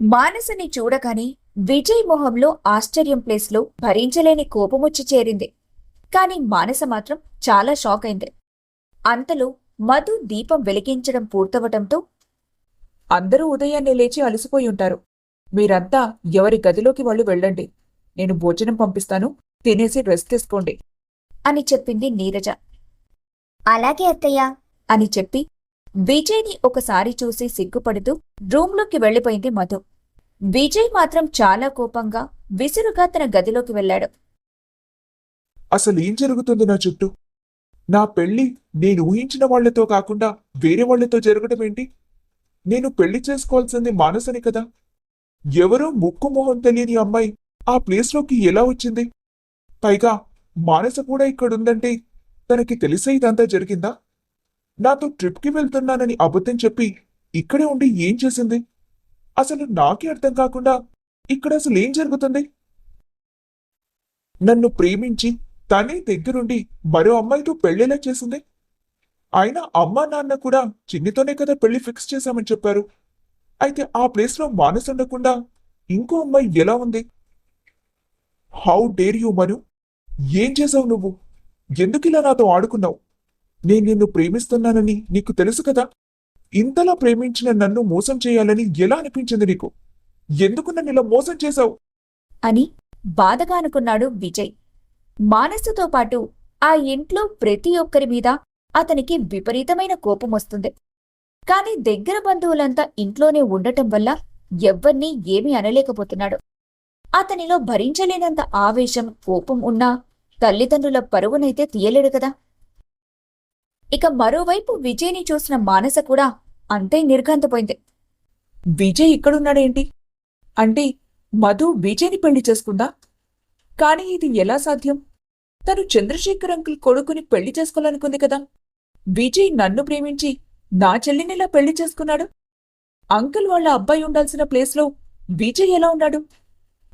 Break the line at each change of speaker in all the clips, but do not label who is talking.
మానసని చూడగానే విజయ్ మొహంలో ఆశ్చర్యం ప్లేస్లో భరించలేని కోపమొచ్చి చేరింది. కాని మానస మాత్రం చాలా షాక్ అయింది. అంతలో మధు దీపం వెలిగించడం పూర్తవటంతో
అందరూ ఉదయాన్నే లేచి అలసిపోయి ఉంటారు. మీరంతా ఎవరి గదిలోకి వాళ్ళు వెళ్ళండి. నేను భోజనం పంపిస్తాను. తినేసి రెస్ట్ తీసుకోండి.
అని చెప్పింది నీరజ.
అలాగే అత్తయ్య.
అని చెప్పి విజయ్ని ఒకసారి చూసి సిగ్గుపడుతూ రూమ్లోకి వెళ్ళిపోయింది మధు. విజయ్ మాత్రం చాలా కోపంగా విసురుగా తన గదిలోకి వెళ్ళాడు.
అసలు ఏం జరుగుతుంది నా చుట్టూ? నా పెళ్ళి నేను ఊహించిన వాళ్ళతో కాకుండా వేరే వాళ్ళతో జరగడం ఏంటి? నేను పెళ్ళి చేసుకోవాల్సింది మానసని కదా? ఎవరో ముక్కు మొహం తెలియని అమ్మాయి ఆ ప్లేస్లోకి ఎలా వచ్చింది? పైగా మానస కూడా ఇక్కడుందంటే తనకి తెలిసే ఇదంతా జరిగిందా? నాతో ట్రిప్కి వెళ్తున్నానని అబద్ధం చెప్పి ఇక్కడే ఉండి ఏం చేసింది? అసలు నాకే అర్థం కాకుండా ఇక్కడ అసలు ఏం జరుగుతుంది? నన్ను ప్రేమించి తనే దగ్గరుండి మరో అమ్మాయితో పెళ్ళిలా చేసింది. అయినా అమ్మా నాన్న కూడా చిన్నితోనే కదా పెళ్ళి ఫిక్స్ చేశామని చెప్పారు. అయితే ఆ ప్లేస్లో మానసు ఉండకుండా ఇంకో అమ్మాయి ఎలా ఉంది? How dare you Manu? ఏం చేసావు నువ్వు? ఎందుకు ఇలా నాతో ఆడుకున్నావు? నేను నిన్ను ప్రేమిస్తున్నానని నీకు తెలుసు కదా? ఇంతలా ప్రేమించిన నన్ను మోసం చేయాలని ఎలా అనిపించింది నీకు? ఎందుకు నన్ను ఇలా మోసం చేశావు?
అని బాధగా అనుకున్నాడు విజయ్. మానసుతో పాటు ఆ ఇంట్లో ప్రతి ఒక్కరి మీద అతనికి విపరీతమైన కోపం వస్తుంది. కాని దగ్గర బంధువులంతా ఇంట్లోనే ఉండటం వల్ల ఎవ్వర్నీ ఏమీ అనలేకపోతున్నాడు. అతనిలో భరించలేనంత ఆవేశం కోపం ఉన్నా తల్లిదండ్రుల పరువునైతే తీయలేడు కదా? ఇక మరోవైపు విజయ్ని చూసిన మానస కూడా అంతే నిర్ఘంతపోయింది.
విజయ్ ఇక్కడున్నాడేంటి? అంటే మధు విజయ్ని పెళ్ళి చేసుకుందా? కానీ ఇది ఎలా సాధ్యం? తను చంద్రశేఖర్ అంకుల్ కొడుకుని పెళ్ళి చేసుకోవాలనుకుంది కదా. విజయ్ నన్ను ప్రేమించి నా చెల్లినిలా పెళ్ళి చేసుకున్నాడు? అంకుల్ వాళ్ళ అబ్బాయి ఉండాల్సిన ప్లేస్లో విజయ్ ఎలా ఉన్నాడు?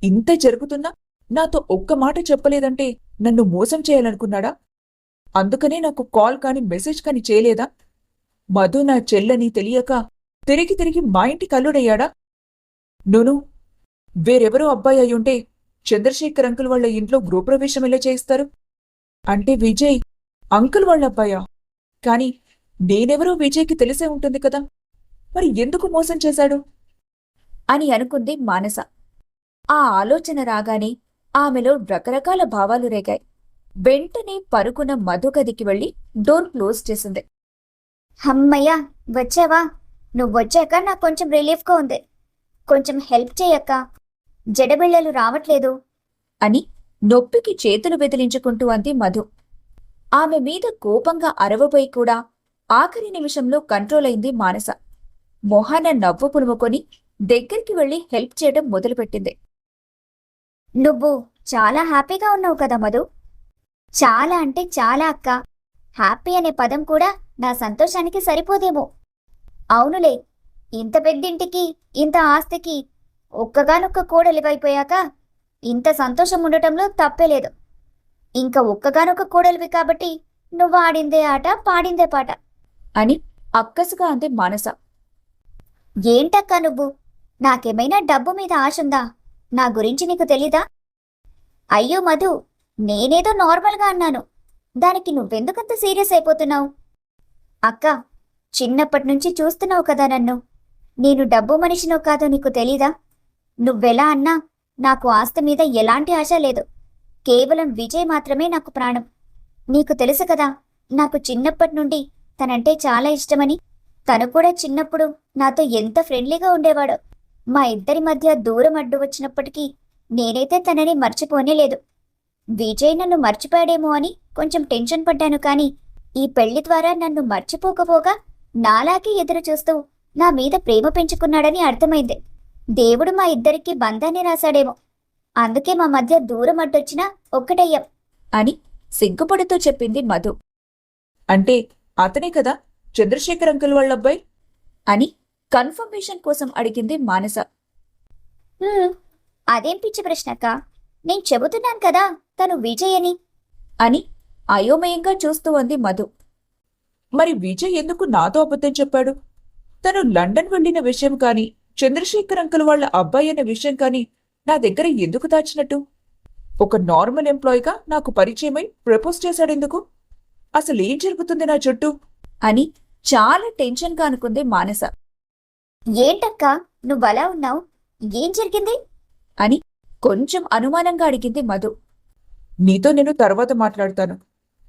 ఇంత జరుగుతున్నా నాతో ఒక్క మాట చెప్పలేదంటే నన్ను మోసం చేయాలనుకున్నాడా? అందుకనే నాకు కాల్ కాని మెసేజ్ కాని చేయలేదా? మధు నా చెల్లని తెలియక తిరిగి తిరిగి మా ఇంటికి అల్లుడయ్యాడా? నును వేరెవరో అబ్బాయి అయ్యుంటే చంద్రశేఖర్ అంకుల్ వాళ్ళ ఇంట్లో గృహప్రవేశం ఎలా చేయిస్తారు? అంటే విజయ్ అంకుల్ వాళ్ళ అబ్బాయా? కాని నేనెవరో విజయ్కి తెలిసే ఉంటుంది కదా. మరి ఎందుకు మోసం చేశాడు?
అని అనుకుంది మానస. ఆ ఆలోచన రాగానే ఆమెలో రకరకాల భావాలు రేగాయి. వెంటనే పరుగున మధు గదికి వెళ్ళి డోర్ క్లోజ్ చేసింది.
హమ్మయ్యా వచ్చావా? నువ్వు వచ్చాక నాకు కొంచెం రిలీఫ్గా ఉంది. కొంచెం హెల్ప్ చేయక్క. జడబిళ్ళలు రావట్లేదు.
అని నొప్పికి చేతులు బెదిలించుకుంటూ అంది మధు. ఆమె మీద కోపంగా అరవబోయి కూడా ఆఖరి నిమిషంలో కంట్రోల్ అయింది మానస. మొహాన నవ్వు పులుముకొని దగ్గరికి వెళ్ళి హెల్ప్ చేయడం మొదలుపెట్టింది.
నువ్వు చాలా హ్యాపీగా ఉన్నావు కదా మధు. చాలా అంటే చాలా అక్క. హ్యాపీ అనే పదం కూడా నా సంతోషానికి సరిపోదేమో. అవునులే ఇంత పెద్దింటికి ఇంత ఆస్తికి ఒక్కగానొక్క కోడలివైపోయాక ఇంత సంతోషం ఉండటంలో తప్పే లేదు. ఇంకా ఒక్కగానొక్క కోడలివి కాబట్టి నువ్వు ఆడిందే ఆట పాడిందే పాట.
అని అక్కసుగా అంది మానస.
ఏంటక్కా నువ్వు? నాకేమైనా డబ్బు మీద ఆశ ఉందా? నా గురించి నీకు తెలీదా? అయ్యో మధు నేనేదో నార్మల్గా అన్నాను. దానికి నువ్వెందుకంత సీరియస్ అయిపోతున్నావు? అక్క చిన్నప్పటి నుంచి చూస్తున్నావు కదా నన్ను. నేను డబ్బు మనిషినో కాదో నీకు తెలీదా? నువ్వెలా అన్నా నాకు ఆస్తి మీద ఎలాంటి ఆశ లేదు. కేవలం విజయ్ మాత్రమే నాకు ప్రాణం. నీకు తెలుసు కదా నాకు చిన్నప్పటి నుండి తనంటే చాలా ఇష్టమని. తను కూడా చిన్నప్పుడు నాతో ఎంత ఫ్రెండ్లీగా ఉండేవాడో. మా ఇద్దరి మధ్య దూరం అడ్డు వచ్చినప్పటికీ నేనైతే తనని మర్చిపోనే లేదు విజయ్ నన్ను మర్చిపోయాడేమో అని కొంచెం టెన్షన్ పడ్డాను కానీ ఈ పెళ్ళి ద్వారా నన్ను మర్చిపోకపోగా నాలాగే ఎదురు చూస్తూ నా మీద ప్రేమ పెంచుకున్నాడని అర్థమైంది. దేవుడు మా ఇద్దరికి బంధాన్ని రాశాడేమో. అందుకే మా మధ్య దూరం అడ్డొచ్చినా ఒక్కటయ్యాం
అని సిగ్గుపడుతూ చెప్పింది మధు.
అంటే అతనే కదా చంద్రశేఖర్ అంకుల్ వాళ్ళ అబ్బాయి?
అని కన్ఫర్మేషన్ కోసం అడిగింది మానస.
"హ్మ్, అదేం పిచ్చి ప్రశ్నక్క నేను చెబుతున్నాను కదా తను విజయ్ అని
అని అయోమయంగా చూస్తూ అంది మధు.
మరి విజయ్ ఎందుకు నాతో అబద్ధం చెప్పాడు? తను లండన్ వెళ్ళిన విషయం కాని చంద్రశేఖర్ అంకుల్ వాళ్ళ అబ్బాయి అనే విషయం కానీ నా దగ్గర ఎందుకు దాచినట్టు? ఒక నార్మల్ ఎంప్లాయీగా నాకు పరిచయమై ప్రపోజ్ చేశాడెందుకు అసలు ఏం జరుగుతుంది నా చుట్టూ
అని చాలా టెన్షన్గా అనుకుంది మానస.
ఏంటక్క నువ్వు అలా ఉన్నావు? ఏం జరిగింది?
అని కొంచెం అనుమానంగా అడిగింది మధు.
నీతో నేను తర్వాత మాట్లాడతాను.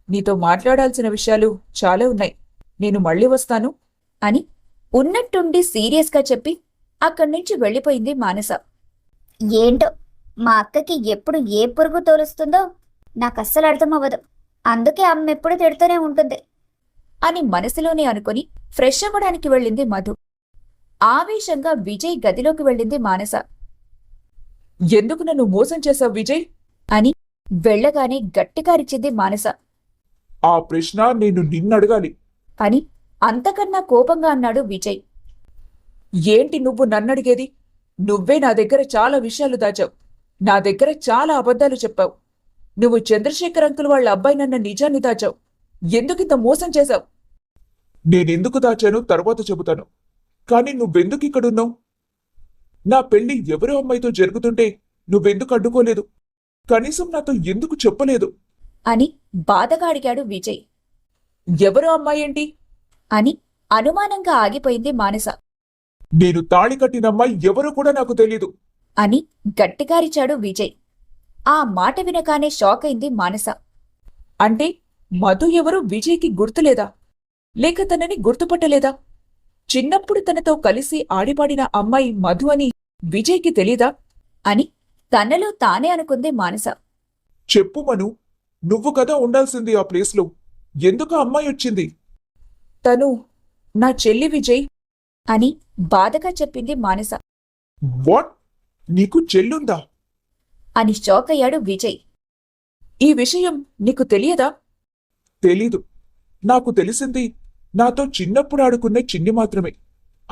నీతో మాట్లాడాల్సిన విషయాలు చాలా ఉన్నాయి. నేను మళ్ళీ వస్తాను.
అని ఉన్నట్టుండి సీరియస్గా చెప్పి అక్కడి నుంచి వెళ్ళిపోయింది మానస.
ఏంటో మా అక్కకి ఎప్పుడు ఏ పురుగు తోలుస్తుందో నాకు అస్సలు అర్థం అవ్వదు అందుకే అమ్మ ఎప్పుడు తిడుతూనే ఉంటుంది.
అని మనసులోనే అనుకుని ఫ్రెష్ అవ్వడానికి వెళ్ళింది మధు. ఆవేశంగా విజయ్ గదిలోకి వెళ్ళింది మానస.
ఎందుకు నన్ను మోసం చేశావు విజయ్?
అని వెళ్ళగానే గట్టిగా అరిచింది మానస.
ఆ ప్రశ్న నేను నిన్నడగాలి
అని అంతకన్నా కోపంగా అన్నాడు విజయ్.
ఏంటి నువ్వు నన్నడిగేది నువ్వే నా దగ్గర చాలా విషయాలు దాచావు. నా దగ్గర చాలా అబద్ధాలు చెప్పావు. నువ్వు చంద్రశేఖర్ అంకుల్ వాళ్ళ అబ్బాయి నన్న నిజాన్ని దాచావు. ఎందుకింత మోసం చేశావు?
నేనెందుకు దాచానో? తర్వాత చెబుతాను. కానీ నువ్వెందుకు ఇక్కడున్నావు? నా పెళ్ళి ఎవరో అమ్మాయితో జరుగుతుంటే నువ్వెందుకు అడ్డుకోలేదు? కనీసం నాతో ఎందుకు చెప్పలేదు?
అని బాధగా అడిగాడు విజయ్.
ఎవరు అమ్మాయి ఏంటి?
అని అనుమానంగా ఆగిపోయింది మానస.
నేను తాళి కట్టిన అమ్మాయి ఎవరో కూడా నాకు తెలీదు.
అని గట్టిగారిచాడు విజయ్. ఆ మాట వినగానే షాక్ అయింది మానస.
అంటే మధు ఎవరు విజయ్కి గుర్తులేదా? లేక తనని గుర్తుపట్టలేదా? చిన్నప్పుడు తనతో కలిసి ఆడిపాడిన అమ్మాయి మధు అని విజయ్కి తెలీదా?
అని తనలో తానే అనుకుంది మానస.
చెప్పు మను నువ్వు కదా ఉండాల్సింది ఆ ప్లేస్లో. ఎందుకు ఆ అమ్మాయి వచ్చింది?
తను నా చెల్లి విజయ్.
అని బాధగా చెప్పింది మానస.
వాట్? నీకు చెల్లుందా?
అని షాక్ అయ్యాడు విజయ్.
ఈ విషయం నీకు తెలియదా?
తెలీదు. నాకు తెలిసింది నాతో చిన్నప్పుడు ఆడుకున్న చిన్ని మాత్రమే.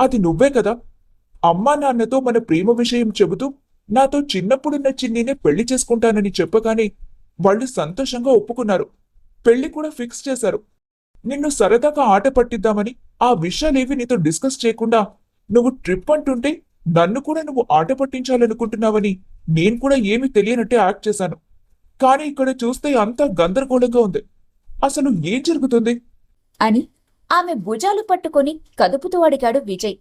అది నువ్వే కదా. అమ్మా నాన్నతో మన ప్రేమ విషయం చెబుతూ నాతో చిన్నప్పుడున్న చిన్నినే పెళ్ళి చేసుకుంటానని చెప్పగానే వాళ్ళు సంతోషంగా ఒప్పుకున్నారు. పెళ్ళి కూడా ఫిక్స్ చేశారు. నిన్ను సరదాగా ఆట పట్టిద్దామని ఆ విషయాలేవి నీతో డిస్కస్ చేయకుండా నువ్వు ట్రిప్ అంటుంటే నన్ను కూడా నువ్వు ఆట పట్టించాలనుకుంటున్నావని నేను కూడా ఏమీ తెలియనట్టే యాక్ట్ చేశాను. కానీ ఇక్కడ చూస్తే అంతా గందరగోళంగా ఉంది. అసలు ఏం జరుగుతుంది?
అని ఆమె భుజాలు పట్టుకొని కదుపుతూ అడిగాడు విజయ్.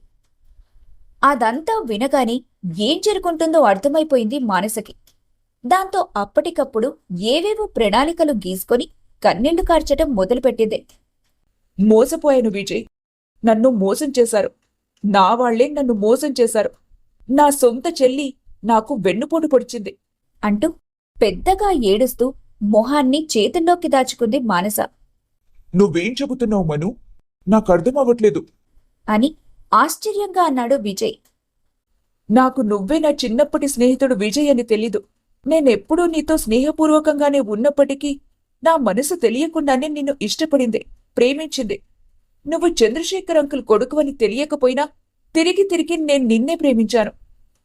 అదంతా వినగానే ఏం జరుగుంటుందో అర్థమైపోయింది మానసకి. దాంతో అప్పటికప్పుడు ఏవేవో ప్రణాళికలు గీసుకొని కన్నీళ్ళు కార్చటం మొదలుపెట్టింది.
మోసపోయాను విజయ్. నన్ను మోసం చేశారు. నా వాళ్ళే నన్ను మోసం చేశారు. నా సొంత చెల్లి నాకు వెన్నుపోటు పొడిచింది.
అంటూ పెద్దగా ఏడుస్తూ మొహాన్ని చేతుల్లోకి దాచుకుంది మానస.
నువ్వేం చెబుతున్నావు మను? నాకు అర్థం అవ్వట్లేదు.
అని ఆశ్చర్యంగా అన్నాడు విజయ్.
నాకు నువ్వే నా చిన్నప్పటి స్నేహితుడు విజయ్ అని తెలీదు. నేనెప్పుడూ నీతో స్నేహపూర్వకంగానే ఉన్నప్పటికీ నా మనసు తెలియకుండానే నిన్ను ఇష్టపడింది ప్రేమించింది. నువ్వు చంద్రశేఖర్ అంకుల్ కొడుకు అని తెలియకపోయినా తిరిగి తిరిగి నేను నిన్నే ప్రేమించాను.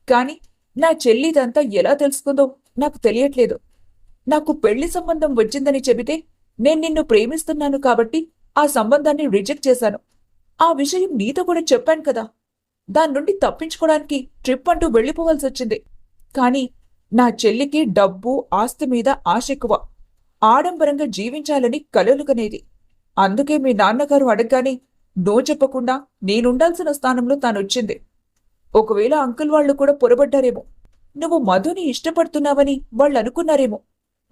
కాని నా చెల్లిదంతా ఎలా తెలుసుకుందో నాకు తెలియట్లేదు. నాకు పెళ్ళి సంబంధం వచ్చిందని చెబితే నేను నిన్ను ప్రేమిస్తున్నాను కాబట్టి ఆ సంబంధాన్ని రిజెక్ట్ చేశాను. ఆ విషయం నీతో కూడా చెప్పాను కదా. దాని నుండి తప్పించుకోవడానికి ట్రిప్ అంటూ వెళ్ళిపోవాల్సి వచ్చింది. కానీ నా చెల్లికి డబ్బు ఆస్తి మీద ఆశ ఎక్కువ. ఆడంబరంగా జీవించాలని కలలుకనేది. అందుకే మీ నాన్నగారు అడగగానే నో చెప్పకుండా నేనుండాల్సిన స్థానంలో తానొచ్చింది. ఒకవేళ అంకుల్ వాళ్ళు కూడా పొరబడ్డారేమో. నువ్వు మధుని ఇష్టపడుతున్నావని వాళ్ళు అనుకున్నారేమో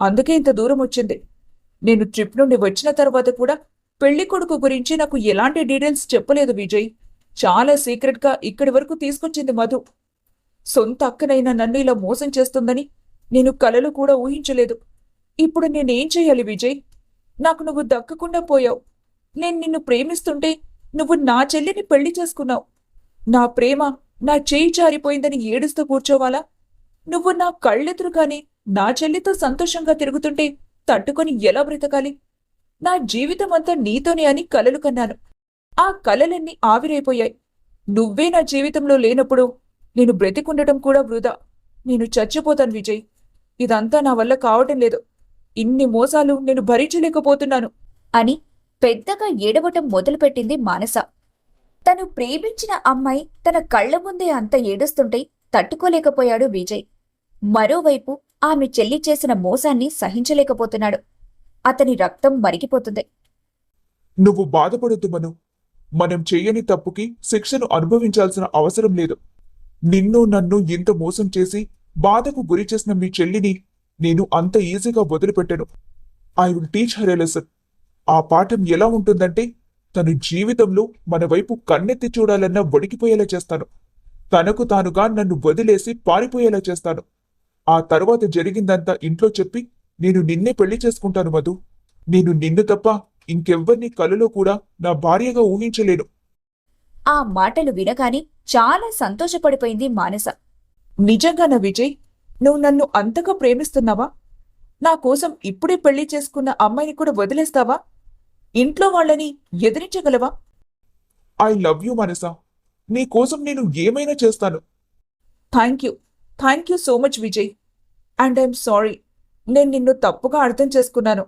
అందుకే ఇంత దూరం వచ్చింది. నేను ట్రిప్ నుండి వచ్చిన తర్వాత కూడా పెళ్ళి కొడుకు గురించి నాకు ఎలాంటి డీటెయిల్స్ చెప్పలేదు విజయ్. చాలా సీక్రెట్గా ఇక్కడి వరకు తీసుకొచ్చింది మధు. సొంత అక్కనైన నన్ను ఇలా మోసం చేస్తుందని నేను కలలు కూడా ఊహించలేదు. ఇప్పుడు నేనేం చేయాలి విజయ్? నాకు నువ్వు దక్కకుండా పోయావు. నేను నిన్ను ప్రేమిస్తుంటే నువ్వు నా చెల్లిని పెళ్ళి చేసుకున్నావు. నా ప్రేమ నా చేయి జారిపోయిందని ఏడుస్తూ కూర్చోవాలా? నువ్వు నా కళ్ళెదురుగానే నా చెల్లితో సంతోషంగా తిరుగుతుంటే తట్టుకొని ఎలా బ్రతకాలి? నా జీవితం అంతా నీతోనే అని కలలు కన్నాను. ఆ కలలన్నీ ఆవిరైపోయాయి. నువ్వే నా జీవితంలో లేనప్పుడు నేను బ్రతికుండటం కూడా వృధా. నేను చచ్చిపోతాను విజయ్. ఇదంతా నా వల్ల కావటం లేదు. ఇన్ని మోసాలు నేను భరించలేకపోతున్నాను.
అని పెద్దగా ఏడవటం మొదలుపెట్టింది మానస. తను ప్రేమించిన అమ్మాయి తన కళ్ళ ముందే అంత ఏడుస్తుంటే తట్టుకోలేకపోయాడు విజయ్. మరోవైపు ఆమె చెల్లి చేసిన మోసాన్ని సహించలేకపోతున్నాడు. అతని రక్తం మరిగిపోతుంది.
నువ్వు బాధపడొద్దు మను. మనం చేయని తప్పుకి శిక్షను అనుభవించాల్సిన అవసరం లేదు. నిన్ను నన్ను ఇంత మోసం చేసి బాధకు గురి చేసిన మీ చెల్లిని నేను అంత ఈజీగా వదిలిపెట్టాను. I will teach her lesson. ఆ పాఠం ఎలా ఉంటుందంటే తను జీవితంలో మన వైపు కన్నెత్తి చూడాలన్నా వణికిపోయేలా చేస్తాను. తనకు తానుగా నన్ను వదిలేసి పారిపోయేలా చేస్తాను. ఆ తర్వాత జరిగిందంతా ఇంట్లో చెప్పి నేను నిన్నే పెళ్ళి చేసుకుంటాను మధు. నేను నిన్ను తప్ప ఇంకెవ్వరిని కలలో కూడా నా భార్యగా ఊహించలేను.
ఆ మాటలు వినగానే చాలా సంతోషపడిపోయింది మానస.
నిజంగానా విజయ్ నువ్వు నన్ను అంతగా ప్రేమిస్తున్నావా? నా కోసం ఇప్పుడే పెళ్ళి చేసుకున్న అమ్మాయిని కూడా వదిలేస్తావా? ఇంట్లో వాళ్ళని ఎదిరించగలవా?
I love you Manasa. నీ కోసం నేను ఏమైనా చేస్తాను?
Thank you. Thank you so much Vijay. And I'm sorry. నేను నిన్ను తప్పుగా అర్థం చేసుకున్నాను.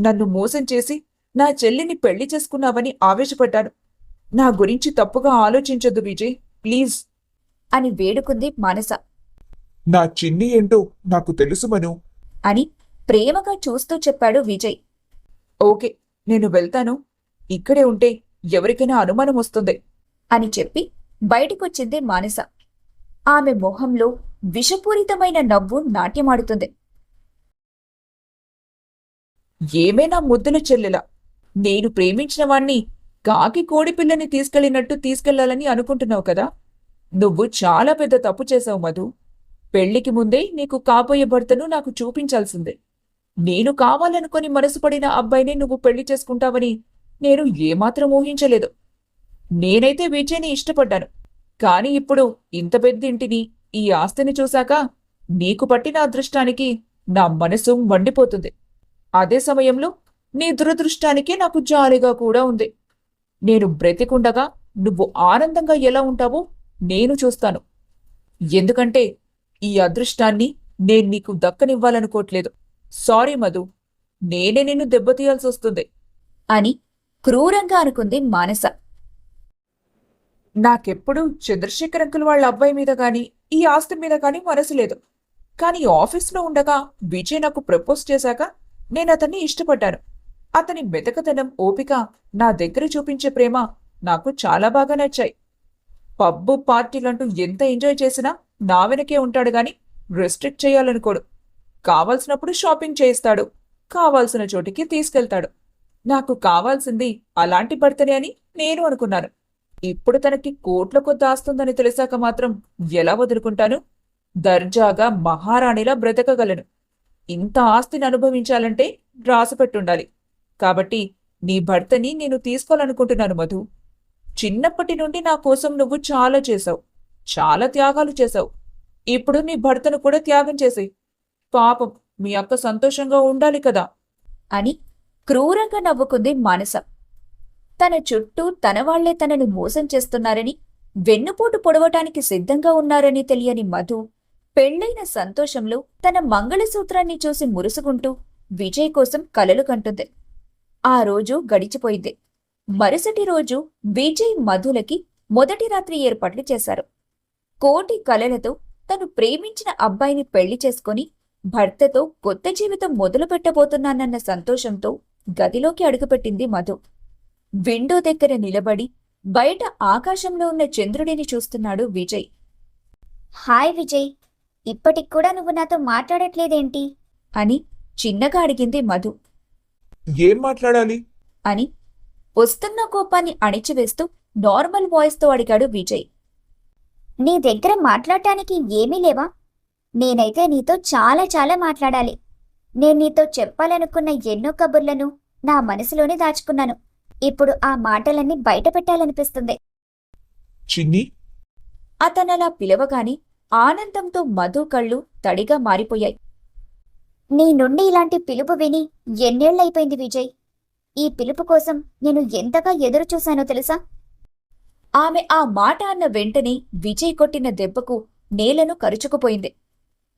నన్ను మోసం చేసి నా చెల్లిని పెళ్ళి చేసుకున్నావని ఆవేశపడ్డాను. నా గురించి తప్పుగా ఆలోచించొద్దు విజయ్ ప్లీజ్.
అని వేడుకుంది మానస.
నా చిన్ని ఏంటో నాకు తెలుసు మను.
అని ప్రేమగా చూస్తూ చెప్పాడు విజయ్.
ఓకే నేను వెళ్తాను. ఇక్కడే ఉంటే ఎవరికైనా అనుమానం వస్తుంది.
అని చెప్పి బయటికొచ్చింది మానస. ఆమె మొహంలో విషపూరితమైన నవ్వు నాట్యమాడుతుంది.
ఏమైనా ముద్దుల చెల్లెలా? నేను ప్రేమించిన వాణ్ణి కాకి కోడిపిల్లని తీసుకెళ్ళినట్టు తీసుకెళ్ళాలని అనుకుంటున్నావు కదా? నువ్వు చాలా పెద్ద తప్పు చేశావు మధు. పెళ్ళికి ముందే నీకు కాబోయే భర్తను నాకు చూపించాల్సిందే. నేను కావాలనుకుని మనసుపడిన అబ్బాయిని నువ్వు పెళ్ళి చేసుకుంటావని నేను ఏమాత్రం ఊహించలేదు. నేనైతే విజయ్ని ఇష్టపడ్డాను. కాని ఇప్పుడు ఇంత పెద్ద ఇంటిని ఈ ఆస్తిని చూశాక నీకు పట్టిన అదృష్టానికి నా మనసు మండిపోతుంది. అదే సమయంలో నీ దురదృష్టానికి నాకు జాలిగా కూడా ఉంది. నేను బ్రతికుండగా నువ్వు ఆనందంగా ఎలా ఉంటావో నేను చూస్తాను. ఎందుకంటే ఈ అదృష్టాన్ని నేను నీకు దక్కనివ్వాలనుకోవట్లేదు. సారీ మధు నేనే నిన్ను దెబ్బతీయాల్సి వస్తుంది
అని క్రూరంగా అనుకుంది మానస.
నాకెప్పుడు చంద్రశేఖర్ అంకుల్ వాళ్ళ అబ్బాయి మీద గాని ఈ ఆస్తి మీద గాని మనసు లేదు. కానీ ఆఫీస్లో ఉండగా విజయ్ నాకు ప్రపోజ్ చేశాక నేను అతన్ని ఇష్టపడ్డాను. అతని మెతకతనం ఓపిక నా దగ్గర చూపించే ప్రేమ నాకు చాలా బాగా నచ్చాయి. పబ్బు పార్టీలంటూ ఎంత ఎంజాయ్ చేసినా నా వెనకే ఉంటాడు గాని రెస్ట్రిక్ట్ చేయాలనుకోడు. కావాల్సినప్పుడు షాపింగ్ చేయిస్తాడు. కావాల్సిన చోటికి తీసుకెళ్తాడు. నాకు కావాల్సింది అలాంటి భర్తనే అని నేను అనుకున్నాను. ఇప్పుడు తనకి కోట్ల కొద్ది ఆస్తుందని తెలిసాక మాత్రం ఎలా వదులుకుంటాను? దర్జాగా మహారాణిలా బ్రతకగలను. ఇంత ఆస్తిని అనుభవించాలంటే రాసిపెట్టుండాలి. కాబట్టి నీ భర్తని నేను తీసుకోవాలనుకుంటున్నాను మధు. చిన్నప్పటి నుండి నా కోసం నువ్వు చాలా చేశావు. చాలా త్యాగాలు చేశావు. ఇప్పుడు నీ భర్తను కూడా త్యాగం చేసేయ్. పాపం మీ అక్క సంతోషంగా ఉండాలి కదా.
అని క్రూరంగా నవ్వుకుంది మానస. తన చుట్టూ తన వాళ్ళే తనని మోసం చేస్తున్నారని వెన్నుపోటు పొడవటానికి సిద్ధంగా ఉన్నారని తెలియని మధు పెళ్ళైన సంతోషంలో తన మంగళసూత్రాన్ని చూసి మురుసుకుంటూ విజయ్ కోసం కలలు కంటుంది. ఆ రోజు గడిచిపోయింది. మరుసటి రోజు విజయ్ మధులకి మొదటి రాత్రి ఏర్పాట్లు చేశారు. కోటి కలలతో తను ప్రేమించిన అబ్బాయిని పెళ్ళి చేసుకొని భర్తతో కొత్త జీవితం మొదలు పెట్టబోతున్నానన్న సంతోషంతో గదిలోకి అడుగుపెట్టింది మధు. విండో దగ్గర నిలబడి బయట ఆకాశంలో ఉన్న చంద్రుడిని చూస్తున్నాడు విజయ్.
హాయ్ విజయ్. ఇప్పటికి కూడా నువ్వు నాతో మాట్లాడట్లేదేంటి?
అని చిన్నగా అడిగింది మధు.
ఏం మాట్లాడాలి?
అని వస్తున్న కోపాన్ని అణిచివేస్తూ నార్మల్ వాయిస్తో అడిగాడు విజయ్.
నీ దగ్గర మాట్లాడటానికి ఏమీ లేవా? నేనైతే నీతో చాలా చాలా మాట్లాడాలి. నేను నీతో చెప్పాలనుకున్న ఎన్నో కబుర్లను నా మనసులోనే దాచుకున్నాను. ఇప్పుడు ఆ మాటలన్నీ బయట పెట్టాలనిపిస్తుంది
చిన్ని?
అతనలా పిలవగానే ఆనందంతో మధు కళ్ళు తడిగా మారిపోయాయి.
నీ నుండి ఇలాంటి పిలుపు విని ఎన్నేళ్ళైపోయింది విజయ్? ఈ పిలుపు కోసం నేను ఎంతగా ఎదురుచూశానో తెలుసా?
ఆమె ఆ మాట అన్న వెంటనే విజయ్ కొట్టిన దెబ్బకు నేలను కరుచుకుపోయింది.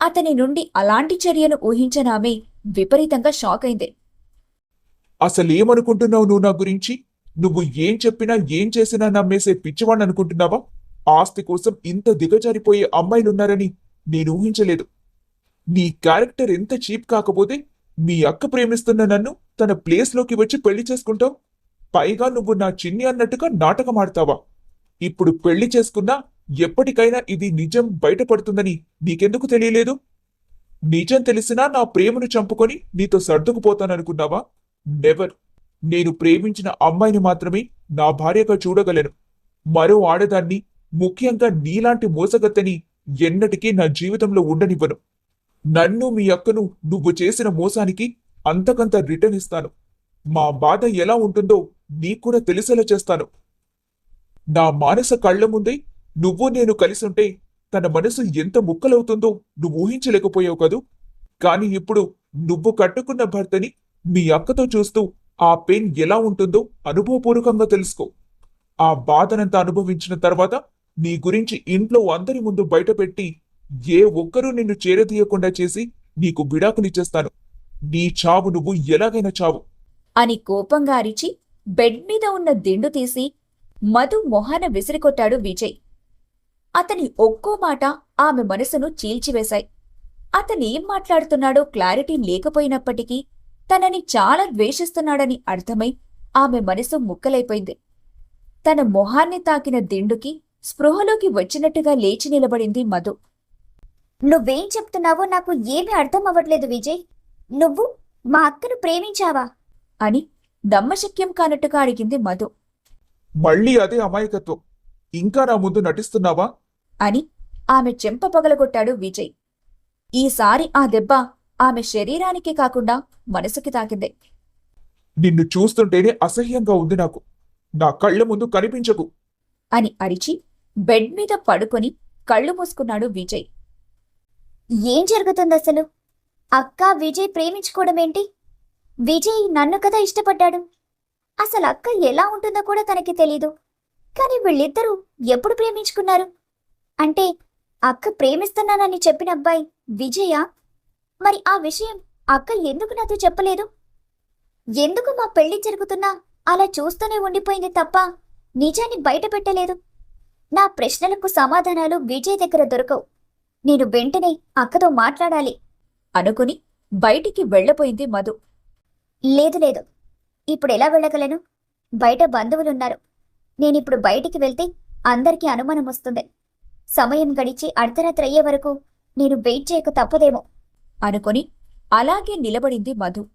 అతని నుండి అలాంటి చర్యను ఊహించనామె విపరీతంగా షాక్ అయింది.
అసలేమనుకుంటున్నావు నువ్వు నా గురించి? నువ్వు ఏం చెప్పినా ఏం చేసినా నమ్మేసే పిచ్చివాణ్ణి అనుకుంటున్నావా ఆస్తి కోసం ఇంత దిగజారిపోయే అమ్మాయిలున్నారని నేను ఊహించలేదు. నీ క్యారెక్టర్ ఎంత చీప్ కాకపోతే మీ అక్క ప్రేమిస్తున్న నన్ను తన ప్లేస్లోకి వచ్చి పెళ్ళి చేసుకుంటావు. పైగా నువ్వు నా చిన్ని అన్నట్టుగా నాటకం ఆడతావా? ఇప్పుడు పెళ్ళి చేసుకున్నా ఎప్పటికైనా ఇది నిజం బయటపడుతుందని నీకెందుకు తెలియలేదు? నిజం తెలిసినా నా ప్రేమను చంపుకొని నీతో సర్దుకుపోతాననుకున్నావా? నెవర్ నేను ప్రేమించిన అమ్మాయిని మాత్రమే నా భార్యగా చూడగలను. మరో ఆడదాన్ని ముఖ్యంగా నీలాంటి మోసగత్తని ఎన్నటికీ నా జీవితంలో ఉండనివ్వను. నన్ను మీ అక్కను నువ్వు చేసిన మోసానికి అంతకంత రిటర్న్ ఇస్తాను. మా బాధ ఎలా ఉంటుందో నీకు కూడా తెలిసేలా చేస్తాను. నా మానస కళ్ళ ముందే నువ్వు నేను కలిసుంటే తన మనసు ఎంత ముక్కలవుతుందో నువ్వు ఊహించలేకపోయావు కదూ? కాని ఇప్పుడు నువ్వు కట్టుకున్న భర్తని మీ అక్కతో చూస్తూ ఆ పెయిన్ ఎలా ఉంటుందో అనుభవపూర్వకంగా తెలుసుకో. ఆ బాధనంతా అనుభవించిన తర్వాత నీ గురించి ఇంట్లో అందరి ముందు బయటపెట్టి ఏ ఒక్కరూ నిన్ను చేరదీయకుండా చేసి నీకు విడాకునిచ్చేస్తాను నీ చావు నువ్వు ఎలాగైనా చావు.
అని కోపంగా అరిచి బెడ్ మీద ఉన్న దిండు తీసి మధు మొహాన విసిరికొట్టాడు విజయ్. అతని ఒక్కో మాట ఆమె మనసును చీల్చివేశాయి. అతనేం మాట్లాడుతున్నాడో క్లారిటీ లేకపోయినప్పటికీ తనని చాలా ద్వేషిస్తున్నాడని అర్థమై ఆమె మనసు ముక్కలైపోయింది. తన మొహాన్ని తాకిన దిండుకి స్పృహలోకి వచ్చినట్టుగా లేచి నిలబడింది మధు.
నువ్వేం చెప్తున్నావో నాకు ఏమీ అర్థం అవ్వట్లేదు విజయ్. నువ్వు మా అక్కను ప్రేమించావా?
అని నమ్మశక్యం కానట్టుగా అడిగింది మధు.
మళ్ళీ అదే అమాయకత్వం. ఇంకా నా ముందు నటిస్తున్నావా?
అని ఆమె చెంప పగలగొట్టాడు విజయ్. ఈసారి ఆ దెబ్బ ఆమె శరీరానికి కాకుండా మనసుకి తాకింది.
నిన్ను చూస్తుంటేనే అసహ్యంగా ఉంది నాకు. నా కళ్ళ ముందు కనిపించకు.
అని అరిచి బెడ్ మీద పడుకొని కళ్ళు మూసుకున్నాడు విజయ్.
ఏం జరుగుతుంది అసలు అక్క విజయ్ ప్రేమించుకోవడం ఏంటి విజయ్ నన్ను కదా ఇష్టపడ్డాడు. అసలు అక్క ఎలా ఉంటుందో కూడా తనకి తెలీదు. కానీ వీళ్ళిద్దరూ ఎప్పుడు ప్రేమించుకున్నారు? అంటే అక్క ప్రేమిస్తున్నానని చెప్పిన అబ్బాయి విజయ? మరి ఆ విషయం అక్క ఎందుకు నాతో చెప్పలేదు? ఎందుకు మా పెళ్ళి జరుగుతున్నా అలా చూస్తూనే ఉండిపోయింది తప్ప నిజాన్ని బయట పెట్టలేదు. నా ప్రశ్నలకు సమాధానాలు విజయ్ దగ్గర దొరకవు. నేను వెంటనే అక్కతో మాట్లాడాలి.
అనుకుని బయటికి వెళ్ళపోయింది మధు.
లేదు లేదు. ఇప్పుడు ఎలా వెళ్ళగలను? బయట బంధువులున్నారు. నేనిప్పుడు బయటికి వెళ్తే అందరికీ అనుమానం వస్తుంది. సమయం గడిచి అర్ధరాత్రి అయ్యే వరకు నేను వెయిట్ చేయక తప్పదేమో.
అనుకొని అలాగే నిలబడింది మధు.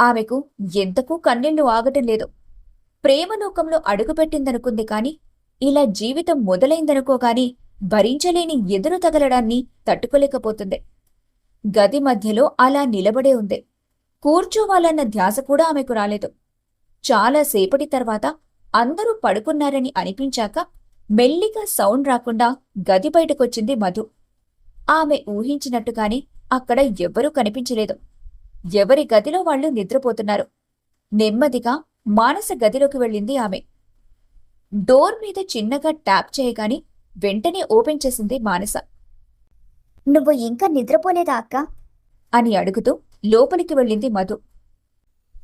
ఆమెకు ఎంతకు కన్నీళ్ళు ఆగటం లేదు. ప్రేమలోకంలో అడుగుపెట్టిందనుకుంది కాని ఇలా జీవితం మొదలైందనుకోగాని భరించలేని ఎదురు తగలడాన్ని తట్టుకోలేకపోతుంది. గది మధ్యలో అలా నిలబడే ఉంది. కూర్చోవాలన్న ధ్యాస కూడా ఆమెకు రాలేదు. చాలా సేపటి తర్వాత అందరూ పడుకున్నారని అనిపించాక మెల్లిగా సౌండ్ రాకుండా గది బయటకొచ్చింది మధు. ఆమె ఊహించినట్టుగానే అక్కడ ఎవ్వరూ కనిపించలేదు. ఎవరి గదిలో వాళ్ళు నిద్రపోతున్నారు. నెమ్మదిగా మానస గదిలోకి వెళ్ళింది ఆమె. డోర్ మీద చిన్నగా ట్యాప్ చేయగాని వెంటనే ఓపెన్ చేసింది మానస.
నువ్వు ఇంకా నిద్రపోలేదా అక్క?
అని అడుగుతూ లోపలికి వెళ్ళింది మధు.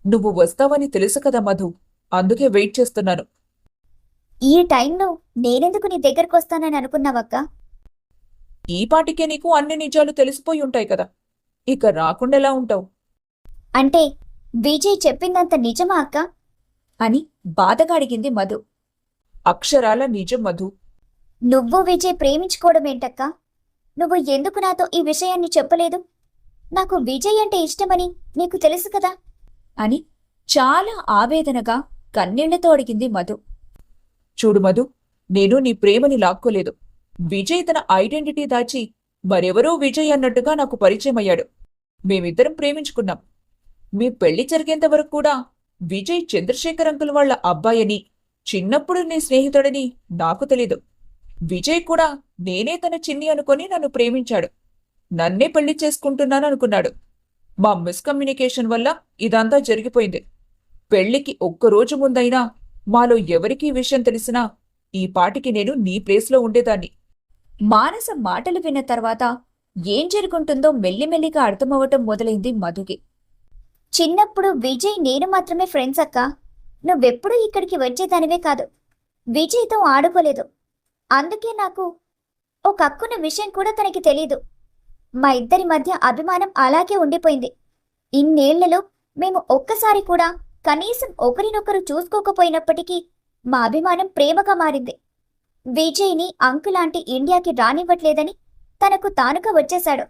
నువ్వు వస్తావని తెలుసు కదా మధు అందుకే వెయిట్ చేస్తున్నాను.
ఈ టైంలో నేనెందుకు నీ దగ్గరకు వస్తానని అనుకున్నావక్క
ఈ పాటికే నీకు అన్ని నిజాలు తెలిసిపోయి ఉంటాయి కదా. ఇక రాకుండా ఎలా ఉంటావు?
అంటే విజయ్ చెప్పిందంత నిజమా అక్క?
అని బాధగా అడిగింది మధు.
అక్షరాల నిజం మధు.
నువ్వు విజయ్ ప్రేమించుకోవడం ఏంటక్క? నువ్వు ఎందుకు నాతో ఈ విషయాన్ని చెప్పలేదు? నాకు విజయ్ అంటే ఇష్టమని నీకు తెలుసు కదా?
అని చాలా ఆవేదనగా కన్నీళ్ళతో అడిగింది మధు.
చూడు మధు నేను నీ ప్రేమని లాక్కోలేదు. విజయ్ తన ఐడెంటిటీ దాచి మరెవరో విజయ్ అన్నట్టుగా నాకు పరిచయం అయ్యాడు. మేమిద్దరం ప్రేమించుకున్నాం. మీ పెళ్ళి జరిగేంత వరకు కూడా విజయ్ చంద్రశేఖర్ అంకుల్ వాళ్ళ అబ్బాయని చిన్నప్పుడు నీ స్నేహితుడని నాకు తెలీదు. విజయ్ కూడా నేనే తన చిన్ని అనుకొని నన్ను ప్రేమించాడు. నన్నే పెళ్ళి చేసుకుంటున్నాను అనుకున్నాడు. మా మిస్కమ్యూనికేషన్ వల్ల ఇదంతా జరిగిపోయింది. పెళ్ళికి ఒక్కరోజు ముందైనా మాలో ఎవరికీ విషయం తెలిసినా ఈ పాటికి నేను నీ ప్లేస్లో ఉండేదాన్ని.
మానస మాటలు విన్న తర్వాత ఏం జరుగుంటుందో మెల్లిమెల్లిగా అర్థమవటం మొదలైంది మధుకి.
చిన్నప్పుడు విజయ్ నేను మాత్రమే ఫ్రెండ్స్ అక్క. నువ్వెప్పుడూ ఇక్కడికి వచ్చేదానివే కాదు. విజయ్తో ఆడుకోలేదు. అందుకే నాకు ఒక అక్కున్న విషయం కూడా తనకి తెలీదు. మా ఇద్దరి మధ్య అభిమానం అలాగే ఉండిపోయింది. ఇన్నేళ్ళలో మేము ఒక్కసారి కూడా కనీసం ఒకరినొకరు చూసుకోకపోయినప్పటికీ మా అభిమానం ప్రేమగా మారింది. విజయ్ని అంకులాంటి ఇండియాకి రానివ్వట్లేదని తనకు తానుగా వచ్చేశాడు.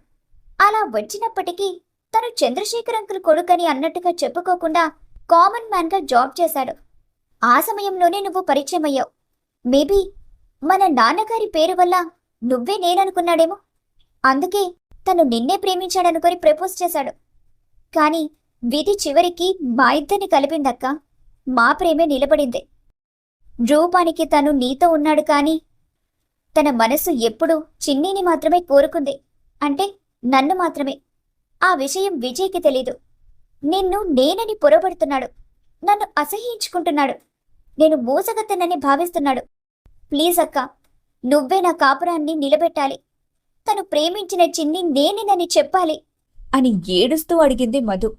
అలా వచ్చినప్పటికీ తను చంద్రశేఖర్ అంకుల్ కొడుకని అన్నట్టుగా చెప్పుకోకుండా కామన్ మ్యాన్గా జాబ్ చేశాడు. ఆ సమయంలోనే నువ్వు పరిచయం అయ్యావు మేబీ మన నాన్నగారి పేరు వల్ల నువ్వే నేననుకున్నాడేమో. అందుకే తను నిన్నే ప్రేమించాడనుకొని ప్రపోజ్ చేశాడు. కానీ విధి చివరికి మా ఇద్దరిని కలిపిందక్క. మా ప్రేమే నిలబడింది. రూపానికి తను నీతో ఉన్నాడు కానీ తన మనసు ఎప్పుడూ చిన్నీని మాత్రమే కోరుకుంది. అంటే నన్ను మాత్రమే. ఆ విషయం విజయ్కి తెలీదు. నిన్ను నేనని పొరబడుతున్నాడు. నన్ను అసహ్యించుకుంటున్నాడు. నేను మోసగత్తనని భావిస్తున్నాడు. ప్లీజ్ అక్క నువ్వే నా కాపురాన్ని నిలబెట్టాలి. తను ప్రేమించిన చిన్ని నేనేనని చెప్పాలి
అని ఏడుస్తూ అడిగింది మధు.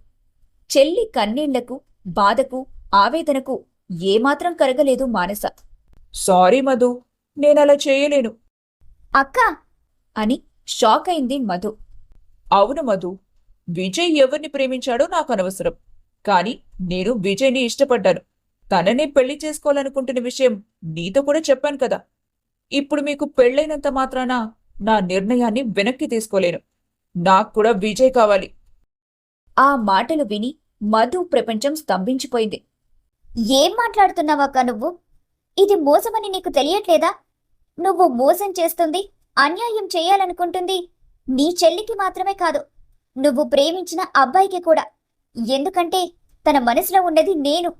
చెల్లి కన్నీళ్ళకు బాధకు ఆవేదనకు ఏమాత్రం కరగలేదు మానస.
సారీ మధు నేనలా చేయలేను.
అక్క
అని షాక్ అయింది మధు.
అవును మధు విజయ్ ఎవరిని ప్రేమించాడో నాకు అనవసరం. కానీ నేను విజయ్ని ఇష్టపడ్డాను. తననే పెళ్ళి చేసుకోవాలనుకుంటున్న విషయం నీతో కూడా చెప్పాను కదా. ఇప్పుడు మీకు పెళ్ళైనంత మాత్రాన నా నిర్ణయాన్ని వెనక్కి తీసుకోలేను. నాకు కూడా విజయ్ కావాలి.
ఆ మాటలు విని మధు ప్రపంచం స్తంభించిపోయింది.
ఏం మాట్లాడుతున్నావక్క నువ్వు? ఇది మోసమని నీకు తెలియట్లేదా? నువ్వు మోసం చేస్తుంది అన్యాయం చేయాలనుకుంటుంది నీ చెల్లికి మాత్రమే కాదు. నువ్వు ప్రేమించిన అబ్బాయికి కూడా. ఎందుకంటే తన మనసులో ఉన్నది నేను.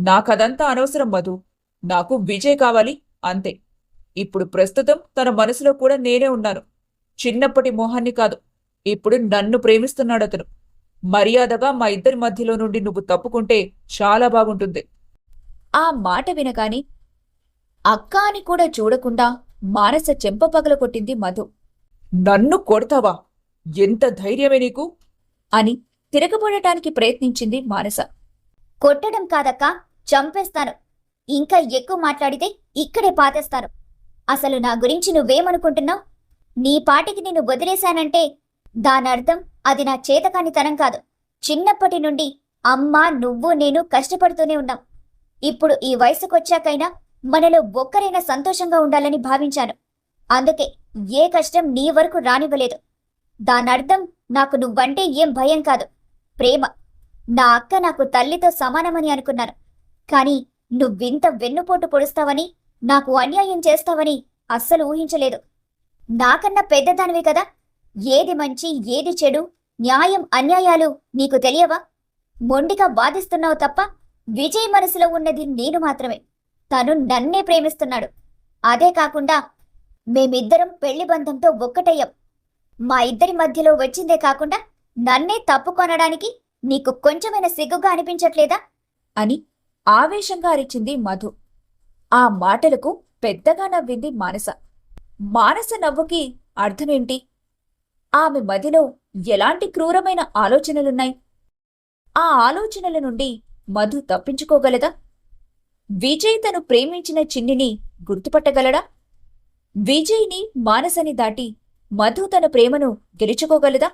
నాకదంతా అనవసరం మధు. నాకు విజయ్ కావాలి అంతే. ఇప్పుడు ప్రస్తుతం తన మనసులో కూడా నేనే ఉన్నాను. చిన్నప్పటి మోహాన్ని కాదు. ఇప్పుడు నన్ను ప్రేమిస్తున్నాడు అతను. మర్యాదగా మా ఇద్దరి మధ్యలో నుండి నువ్వు తప్పుకుంటే చాలా బాగుంటుంది.
ఆ మాట వినగాని అక్క అని కూడా చూడకుండా మానస చెంప పగలగొట్టింది మధు.
నన్ను కొడతావా? ఎంత ధైర్యమే నీకు?
అని తిరగబడటానికి ప్రయత్నించింది మానస.
కొట్టడం కాదక్క చంపేస్తాను. ఇంకా ఎక్కువ మాట్లాడితే ఇక్కడే పాతేస్తాను. అసలు నా గురించి నువ్వేమనుకుంటున్నావు? నీ పాటికి నేను వదిలేశానంటే దానర్థం అది నా చేతకానితనం కాదు. చిన్నప్పటి నుండి అమ్మ నువ్వు నేను కష్టపడుతూనే ఉన్నాం. ఇప్పుడు ఈ వయసుకొచ్చాకైనా మనలో ఒక్కరైనా సంతోషంగా ఉండాలని భావించాను. అందుకే ఏ కష్టం నీ వరకు రానివ్వలేదు. దానర్థం నాకు నువ్వంటే ఏం భయం కాదు. ప్రేమ. నా అక్క నాకు తల్లితో సమానమని అనుకున్నాను కానీ నువ్వింత వెన్నుపోటు పొడుస్తావని నాకు అన్యాయం చేస్తావని అస్సలు ఊహించలేదు. నాకన్నా పెద్దదానివి కదా. ఏది మంచి ఏది చెడు న్యాయం అన్యాయాలు నీకు తెలియవా? మొండిగా బాధిస్తున్నావు తప్ప విజయ్ మనసులో ఉన్నది నేను మాత్రమే. తను నన్నే ప్రేమిస్తున్నాడు. అదే కాకుండా మేమిద్దరం పెళ్ళి బంధంతో ఒక్కటయ్యాం. మా ఇద్దరి మధ్యలో వచ్చిందే కాకుండా నన్నే తప్పు కొనడానికి నీకు కొంచెమైన సిగ్గుగా అనిపించట్లేదా?
అని ఆవేశంగా అరిచింది మధు. ఆ మాటలకు పెద్దగా నవ్వింది మానస. మానస నవ్వుకి అర్థమేంటి? ఆమె మదిలో ఎలాంటి క్రూరమైన ఆలోచనలున్నాయి? ఆ ఆలోచనల నుండి మధు తప్పించుకోగలదా? విజయ్ తను ప్రేమించిన చిన్నిని గుర్తుపట్టగలడా? విజయ్ని మానసని దాటి మధు తన ప్రేమను గెలుచుకోగలదా?